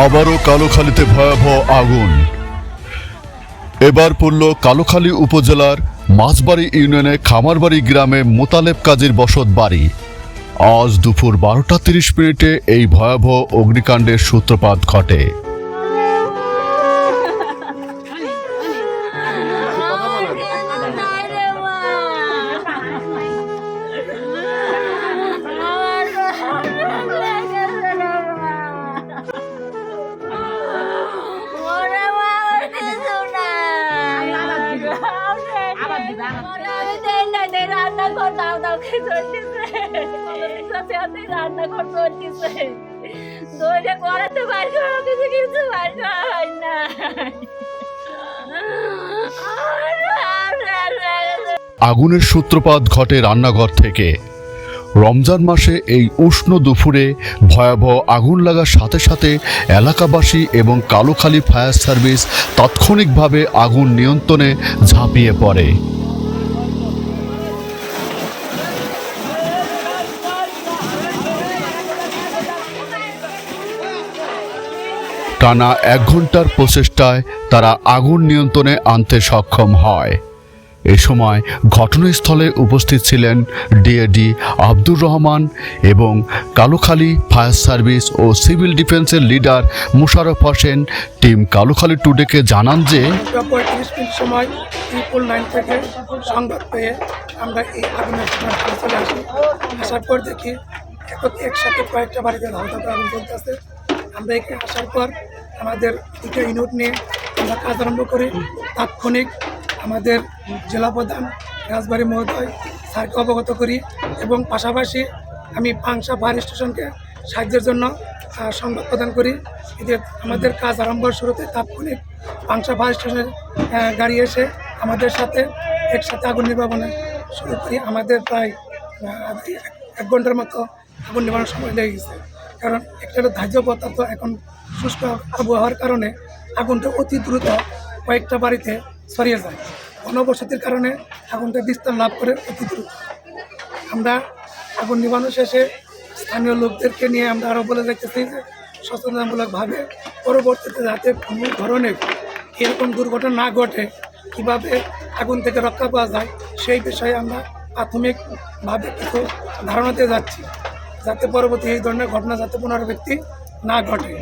আবারও কালোখালীতে ভয়াবহ আগুন। এবার পড়ল কালোখালী উপজেলার মাছবাড়ি ইউনিয়নে খামারবাড়ি গ্রামে মোতালেব কাজীর বসত বাড়ি। আজ দুপুর বারোটা তিরিশ মিনিটে এই ভয়াবহ অগ্নিকাণ্ডের সূত্রপাত ঘটে। আগুনের সূত্রপাত ঘটে রান্নাঘর থেকে। রমজান মাসে এই উষ্ণ দুপুরে ভয়াবহ আগুন লাগার সাথে সাথে এলাকাবাসী এবং কালোখালী ফায়ার সার্ভিস তাৎক্ষণিকভাবে আগুন নিয়ন্ত্রণে ঝাঁপিয়ে পড়ে। টানা এক ঘণ্টার প্রচেষ্টায় তারা আগুন নিয়ন্ত্রণে আনতে সক্ষম হয়। এ সময় ঘটনাস্থলে উপস্থিত ছিলেন ডিএডি আব্দুর রহমান এবং কালোখালী ফায়ার সার্ভিস ও সিভিল ডিফেন্সের লিডার মুশারফ হোসেন। টিম কালোখালী টুডেকে জানান যে একসাথে কয়েকটা বাড়িতে আমরা এখানে আসার পর আমাদের দুটো ইউনিট নিয়ে আমরা কাজ আরম্ভ করি। তাৎক্ষণিক আমাদের জেলা প্রধান রাজবাড়ি মহোদয় স্যারকে অবগত করি এবং পাশাপাশি আমি পাংশা ফায়ার স্টেশনকে সাহায্যের জন্য সংবাদ প্রদান করি। এদের আমাদের কাজ আরম্ভ শুরুতে তাৎক্ষণিক পাংশা ফায়ার স্টেশনের গাড়ি এসে আমাদের সাথে একসাথে আগুন নির্বাপনে শুরু করি। আমাদের প্রায় এক- ঘণ্টার মতো আগুন নিবানোর সময় লেগে গেছে। কারণ একটা ধার্য পদার্থ এখন শুষ্ক আবহাওয়ার কারণে আগুনটা অতি দ্রুত কয়েকটা বাড়িতে ছড়িয়ে যায়। ঘনবসতির কারণে আগুনটা বিস্তার লাভ করে অতি দ্রুত। আমরা আগুন নিবানো শেষে স্থানীয় লোকদেরকে নিয়ে আমরা আরও বলে দেখতেছি যে সচেতনমূলকভাবে পরবর্তীতে যাতে কোনো ধরনের এরকম দুর্ঘটনা না ঘটে, কীভাবে আগুন থেকে রক্ষা পাওয়া যায়, সেই বিষয়ে আমরা প্রাথমিকভাবে কিছু ধারণাতে যাচ্ছি। যাতে পরবর্তী এই ধরনের ঘটনা যাতে পুনরাবৃত্তি না ঘটে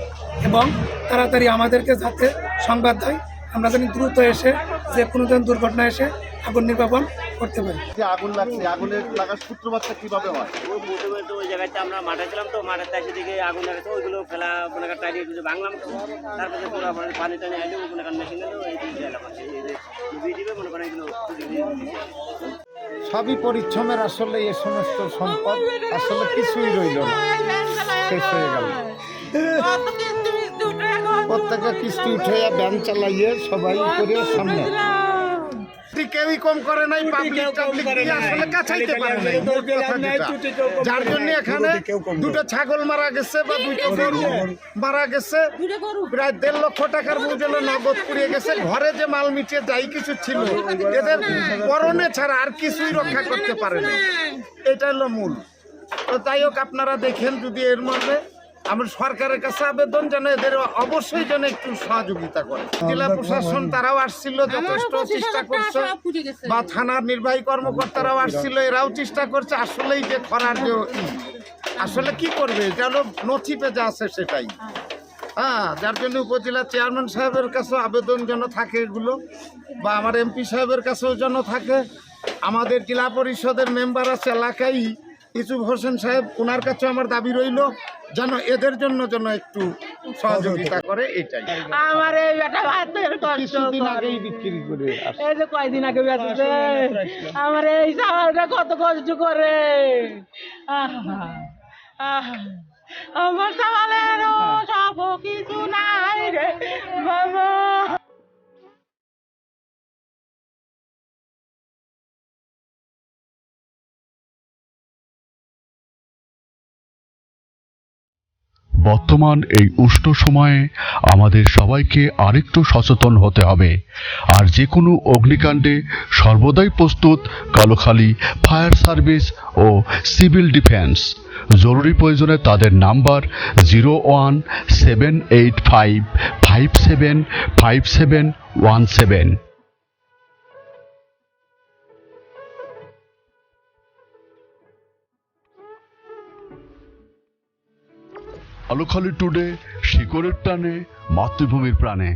এবং তাড়াতাড়ি আমাদেরকে যাতে সংবাদ দেয় আমরা যেন দ্রুত এসে যে কোনো ধরনের দুর্ঘটনা এসে আগুন নির্বাপন করতে পারি যে আগুন লাগছে আগুনের লাগার সূত্রপাতটা কীভাবে হয় ওই ওই জায়গাতে আমরা মাঠে ছিলাম তো মাঠের এসে দিকে আগুন লাগাতে ওইগুলো ফেলা মনে করেন টাইডি কিছু ভাঙলাম তারপরে পুরো মানে পানি টানি আইলে মনে করেন মেশিন এলো এই দিয়ে এলাম আর কি। এই যে ভিডিও মনে করেন এগুলো। সবই পরিচ্ছমের আসলে এ সমস্ত সম্পদ আসলে কিছুই রইল প্রত্যেকটা কিস্তি উঠে ব্যান চালাইয়ে সবাই করে সামনে। কেউই কম করে নাই পাবলিক টাবলিক দিয়ে আসলে কাছাইতে পারে নাই। মোট কথা যেটা। যার জন্য এখানে দুটো ছাগল মারা গেছে বা দুটো গরু মারা গেছে। প্রায় দেড় লক্ষ টাকার বুঝলো নগদ পুড়িয়ে গেছে। ঘরে যে মাল মিটিয়ে যাই কিছু ছিল। এদের পরনে ছাড়া আর কিছুই রক্ষা করতে পারে না এটা হলো মূল। তো তাই হোক আপনারা দেখেন যদি এর মধ্যে আমার সরকারের কাছে আবেদন যেন এদের অবশ্যই যেন একটু সহযোগিতা করে। জেলা প্রশাসন তারাও আসছিল যথেষ্ট চেষ্টা করছে। বা থানার নির্বাহী কর্মকর্তারাও আসছিল এরাও চেষ্টা করছে। আসলেই যে খরার যে আসলে কি করবে? যেন নথিতে যা আছে সেটাই। হ্যাঁ যার জন্য উপজেলা চেয়ারম্যান সাহেবের কাছেও আবেদন যেন থাকে এগুলো বা আমার এমপি সাহেবের কাছেও যেন থাকে। আমাদের জেলা পরিষদের মেম্বার আছে এলাকায় ইসুফ হোসেন সাহেব ওনার কাছেও আমার দাবি রইল। যেন এদের জন্য যেন একটু সহযোগিতা করে এটাই। আমার এই বেটা ভাতের কষ্ট আগেই বিক্রি করে এই যে কয়দিন আগে বেঁচেছে? আমার এই সামালটা কত কষ্ট করে। আহ আহ আমার সামালের বর্তমান এই উষ্ণ সময়ে আমাদের সবাইকে আরেকটু সচেতন হতে হবে। আর যে কোনো অগ্নিকাণ্ডে সর্বদাই প্রস্তুত কালোখালি, ফায়ার সার্ভিস ও সিভিল ডিফেন্স। জরুরি প্রয়োজনে তাদের number zero one seven eight five five seven five seven one seven. Alokhali today শিকড়ের টানে মাতৃভূমির প্রাণে।